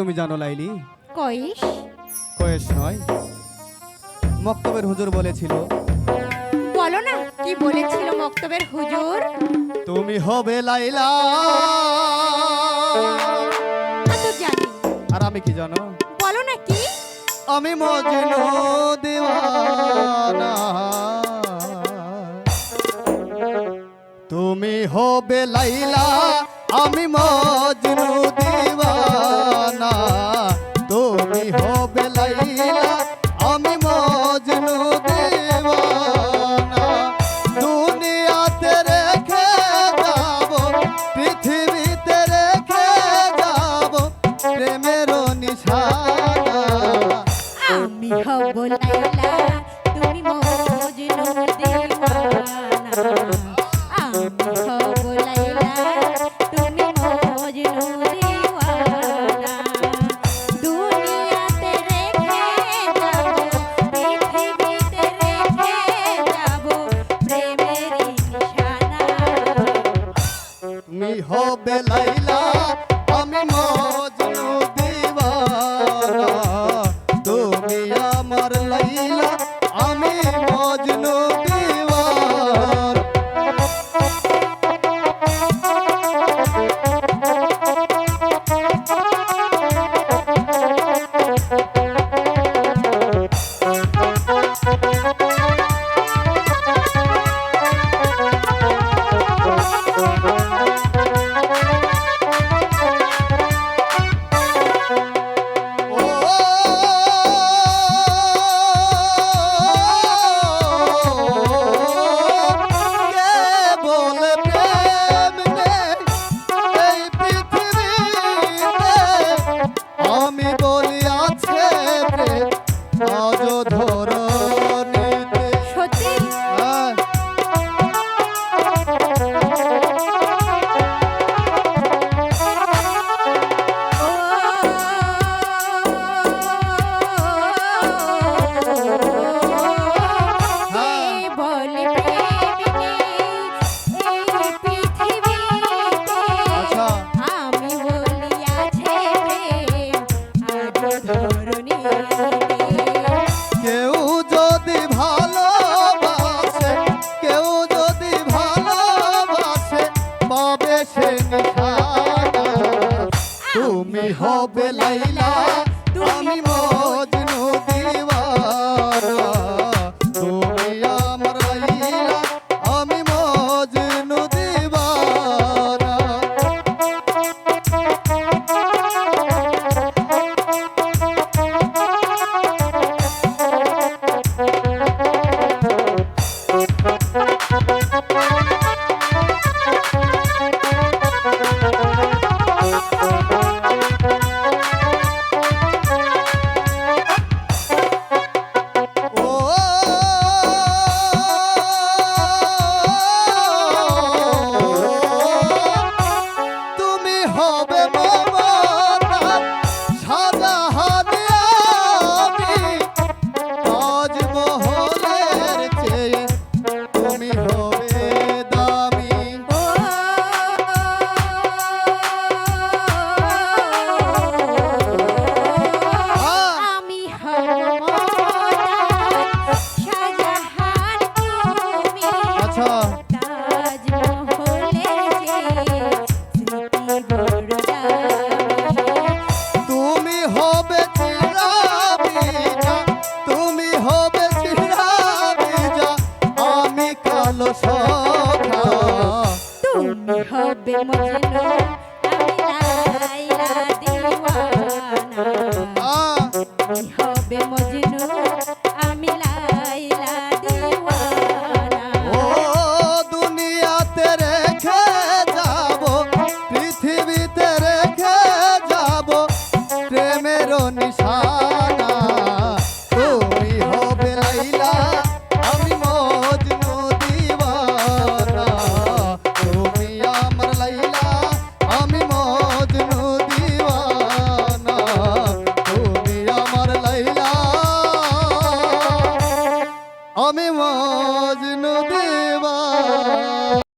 তুমি জানো লাইলি? কয়েস কয়েস নয়। মক্তবের হুজুর বলেছিল। বলো না কি বলেছিল মক্তবের হুজুর? তুমি হবে লাইলা। জানি। আর আমি কি জানো? বলো না কি? আমি মজনু দিওয়ানা। তুমি হবে লাইলা আমি মজ আমি হব লাইলা তুমি মজনু দেবা হবে লাইলা। তুমি মো কথা তুমি হবে মজনু আমি রাধা দিওয়ানা হবে মজনু